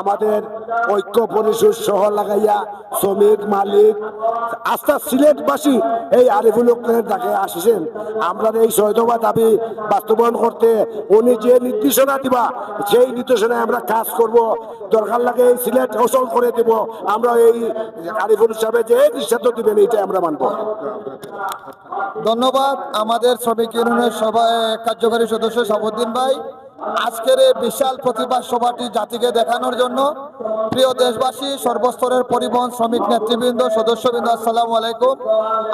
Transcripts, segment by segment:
আমাদের ঐক্য পরিষদ সহ লাগাইয়া শ্রমিক, মালিক, আস্থা সিলেটবাসী এই আরিফুল হকের ডাকে আসছেন। আমরা এই সৈধবা দাবি বাস্তবায়ন করতে উনি যে নির্দেশনা দিবা, সেই নির্দেশনায় আমরা কাজ করব। দরকার লাগে এই সিলেট অচল করে দেব। আমরা এই আরিফুল হিসাবে যে দৃষ্টান্ত দিবেন এইটাই আমরা মানবো। ধন্যবাদ। আমাদের শ্রমিক ইউনিয়নের সভায় কার্যকারী সদস্য সাবুদ্দিন ভাই। আজকের এই বিশাল প্রতিবাদ সভাটি জাতিকে দেখানোর জন্য প্রিয় দেশবাসী, সর্বস্তরের পরিবহন শ্রমিক নেতৃবৃন্দ, সদস্যবৃন্দ, আসসালামু আলাইকুম।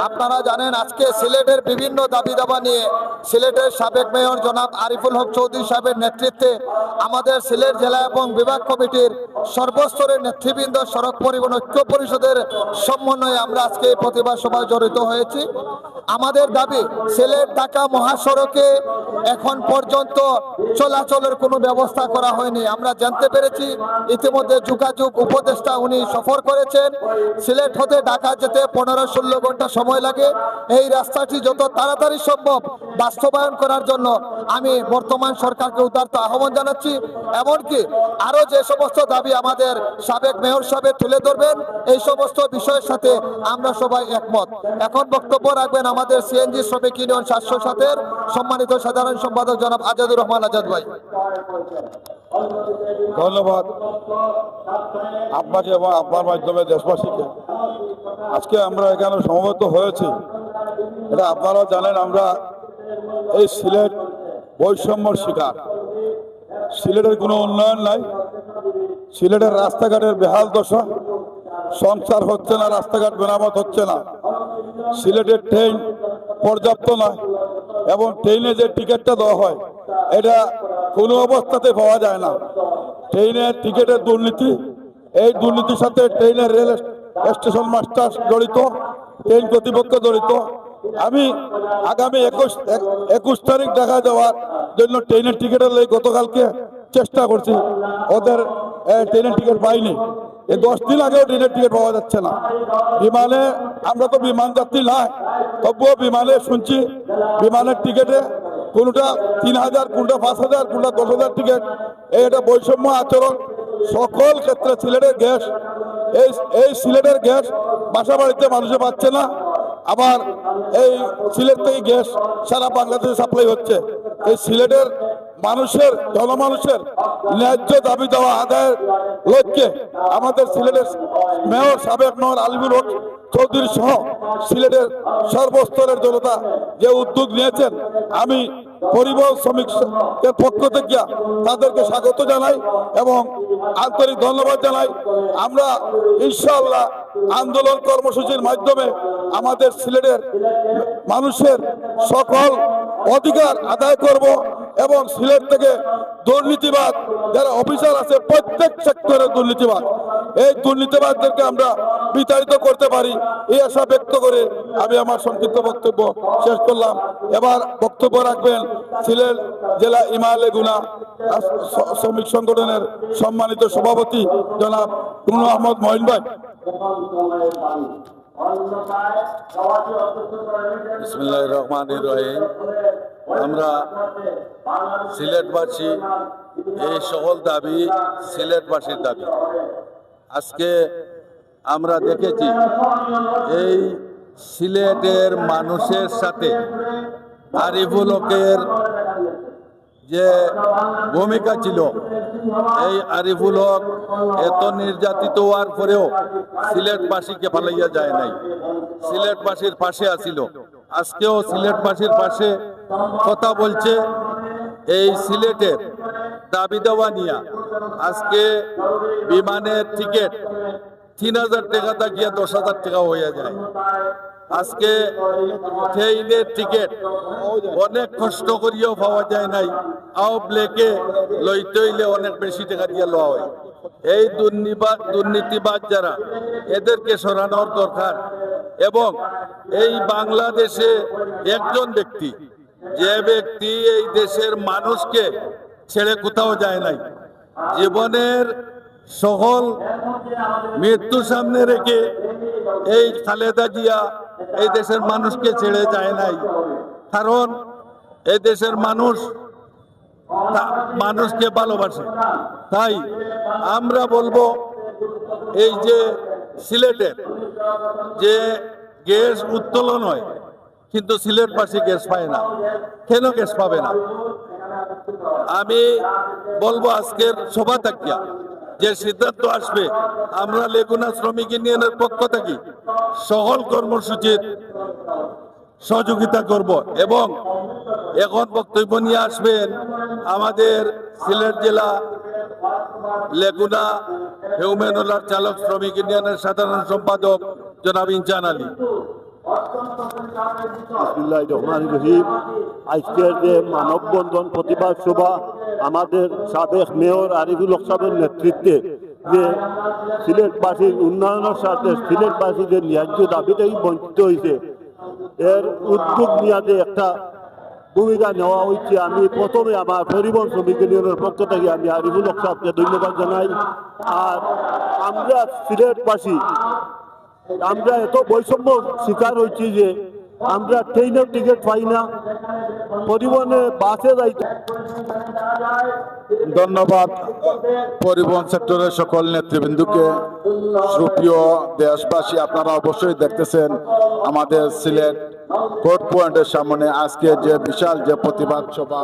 আপনারা জানেন আজকে সিলেটের বিভিন্ন দাবি দাবা নিয়ে সিলেটের সাবেক মেয়র জনাব আরিফুল হক চৌধুরী সাহেবের নেতৃত্বে আমাদের সিলেট জেলা এবং বিভাগ কমিটির সর্বস্তরের নেতৃবৃন্দ, সড়ক পরিবহন ঐক্য পরিষদের সমন্বয়ে আমরা আজকে এই প্রতিবাদ সভায় জড়িত হয়েছি। আমাদের দাবি সিলেট ঢাকা মহাসড়কে এখন পর্যন্ত চলাচলের কোনো ব্যবস্থা করা হয়নি। আমরা জানতে পেরেছি, ইতিমধ্যে যোগাযোগ উপদেষ্টা উনি সফর করেছেন। সিলেট হতে ঢাকা যেতে পনেরো ষোলো ঘণ্টা সময় লাগে। এই রাস্তাটি যত তাড়াতাড়ি সম্ভব বাস্তবায়ন করার জন্য আমি বর্তমান সরকারকে উদার্ত আহ্বান জানাচ্ছি। এমনকি আরও যে সমস্ত দাবি আমাদের সাবেক মেয়র সাহেব তুলে ধরবেন, এই সমস্ত বিষয়ের সাথে আমরা সবাই একমত। এখন বক্তব্য রাখবেন আমাদের সিএনজি শ্রমিক ইউনিয়ন সাতশো সাতের সম্মানিত সাধারণ সম্পাদক জনাব আজাদুর রহমান আজাদ ভাই। ধন্যবাদ। আপনাকে এবং আপনার মাধ্যমে দেশবাসীকে। আজকে আমরা এখানে সমবেত হয়েছি। এটা আপনারা জানেন, আমরা এই সিলেট বৈষম্যর শিকার। সিলেটের কোনো উন্নয়ন নাই। সিলেটের রাস্তাঘাটের বেহাল দশা। সংসার হচ্ছে না, রাস্তাঘাট মেরামত হচ্ছে না। সিলেটের ট্রেন পর্যাপ্ত নয় এবং ট্রেনে যে টিকিটটা দেওয়া হয়, এটা কোনো অবস্থাতে পাওয়া যায় না। ট্রেনের টিকিটের দুর্নীতি, এই দুর্নীতির সাথে ট্রেনের রেল স্টেশন মাস্টার জড়িত, ট্রেন কর্তৃপক্ষ জড়িত। আমি আগামী একুশ একুশ তারিখ দেখা যাওয়ার জন্য ট্রেনের টিকিটের গতকালকে চেষ্টা করছি। ওদের ট্রেনের টিকিট পাইনি। এই দশ দিন আগেও ট্রেনের টিকিট পাওয়া যাচ্ছে না। বিমানে, আমরা তো বিমান যাত্রী নয় তবুও বিমানে শুনছি, বিমানের টিকিটে কোনটা তিন হাজার, কোনটা পাঁচ হাজার, কোনটা দশ হাজার টিকিট। এই একটা বৈষম্য আচরণ। সকল ক্ষেত্রে সিলেটের গ্যাস, এই এই সিলেটের গ্যাস বাসা বাড়িতে মানুষে পাচ্ছে না। আবার এই সিলেট থেকে গ্যাস সারা বাংলাদেশে সাপ্লাই হচ্ছে। এই সিলেটের মানুষের, জনমানুষের ন্যায্য দাবি দেওয়া আদায়ের লক্ষ্যে আমাদের সিলেটের মেয়র সাবেক মেয়র আলিমুল হক চৌধুরী সহ সিলেটের সর্বস্তরের জনতা যে উদ্যোগ নিয়েছেন, আমি পরিবহন শ্রমিকের পক্ষ থেকে তাদেরকে স্বাগত জানাই এবং আন্তরিক ধন্যবাদ জানাই। আমরা ইনশাআল্লাহ আন্দোলন কর্মসূচির মাধ্যমে আমাদের সিলেটের মানুষের সকল অধিকার আদায় করব। এবং সিলেট থেকে দুর্নীতিবাদ, যারা অফিসার আছে, প্রত্যেক সেক্টরের দুর্নীতিবাদ। এই দুর্নীতিবাদদেরকে আমরা বিতাড়িত করতে পারি এই আশা ব্যক্ত করে আমি আমার সংক্ষিপ্ত বক্তব্য শেষ করলাম। এবার বক্তব্য রাখবেন সিলেট জেলা ইমালে গুনা শ্রমিক সংগঠনের সম্মানিত সভাপতি জনাব কুনু আহমদ মহিন ভাই। রহমান রহিম। আমরা সিলেটবাসী, এই সকল দাবি সিলেটবাসীর দাবি। আজকে আমরা দেখেছি এই সিলেটের মানুষের সাথে আরিফুল হকের যে ভূমিকা ছিল, এই আরিফুল হক এত নির্যাতিত হওয়ার পরেও সিলেটবাসীকে ফালাইয়া যায় নাই। সিলেটবাসীর পাশে আসিল আজকেও সিলেটবাসীর পাশে কথা বলছে এই সিলেটের দাবি দেওয়া নিয়া। আজকে বিমানের টিকিট তিন হাজার টাকা থাকিয়া দশ হাজার টাকা হয়ে যায়। আজকে ট্রেনের টিকিট অনেক কষ্ট করিয়াও পাওয়া যায় নাই, আও ব্লেকে লইতে হইলে অনেক বেশি টাকা দিয়ে লওয়া হয়। এই দুর্নীবাদ দুর্নীতিবাদ যারা, এদেরকে সরানোর দরকার। এবং এই বাংলাদেশে একজন ব্যক্তি যে ব্যক্তি এই দেশের মানুষকে ছেড়ে কোথাও যায় নাই, জীবনের সহল মৃত্যু সামনে রেখে এই খালেদা জিয়া এই দেশের মানুষকে ছেড়ে যায় নাই। কারণ এই দেশের মানুষ মানুষকে ভালোবাসে। তাই আমরা বলব, এই যে সিলেটের যে গ্যাস উত্তোলন হয় কিন্তু সিলেটবাসী গ্যাস পায় না, কেন গ্যাস পাবে না? আমি বলব আজকের সভা থাকিয়া যে সিদ্ধান্ত আসবে, আমরা লেগুনা শ্রমিক ইউনিয়নের পক্ষ থাকি সকল কর্মসূচির সহযোগিতা করব এবং এখন বক্তব্য নিয়ে আসবেন আমাদের সিলেট জেলা লেগুনা হিউম্যানোলার চালক শ্রমিক ইউনিয়নের সাধারণ সম্পাদক জনাব ইনচান আলী। আজকের যে মানববন্ধন প্রতিবাদ সভা আমাদের সাবেক মেয়র আরিফুল হক সাহেবের নেতৃত্বে যে সিলেটবাসীর উন্নয়নের স্বার্থে সিলেটবাসীদের ন্যায্য দাবিটাই বঞ্চিত হয়েছে, এর উদ্যোগ যে একটা ভূমিকা নেওয়া হয়েছে। আমি প্রথমে আমার পরিবহন শ্রমিক ইউনিয়নের পক্ষ থেকে আমি আরিফুল হক সাহেবকে ধন্যবাদ জানাই। আর আমরা সিলেটবাসী আমরা এত বৈষম্য শিকার হয়েছি যে আমরা ট্রেনের টিকিট পাই না। পরিবহনে বাসে যাইতে ধন্যবাদ পরিবহন সেক্টরের সকল নেতৃবৃন্দকে। সুপ্রিয় দেশবাসী, আপনারা অবশ্যই দেখতেছেন আমাদের সিলেট কোর্ট পয়েন্টের সামনে আজকে যে বিশাল যে প্রতিবাদ সভা,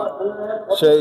সেই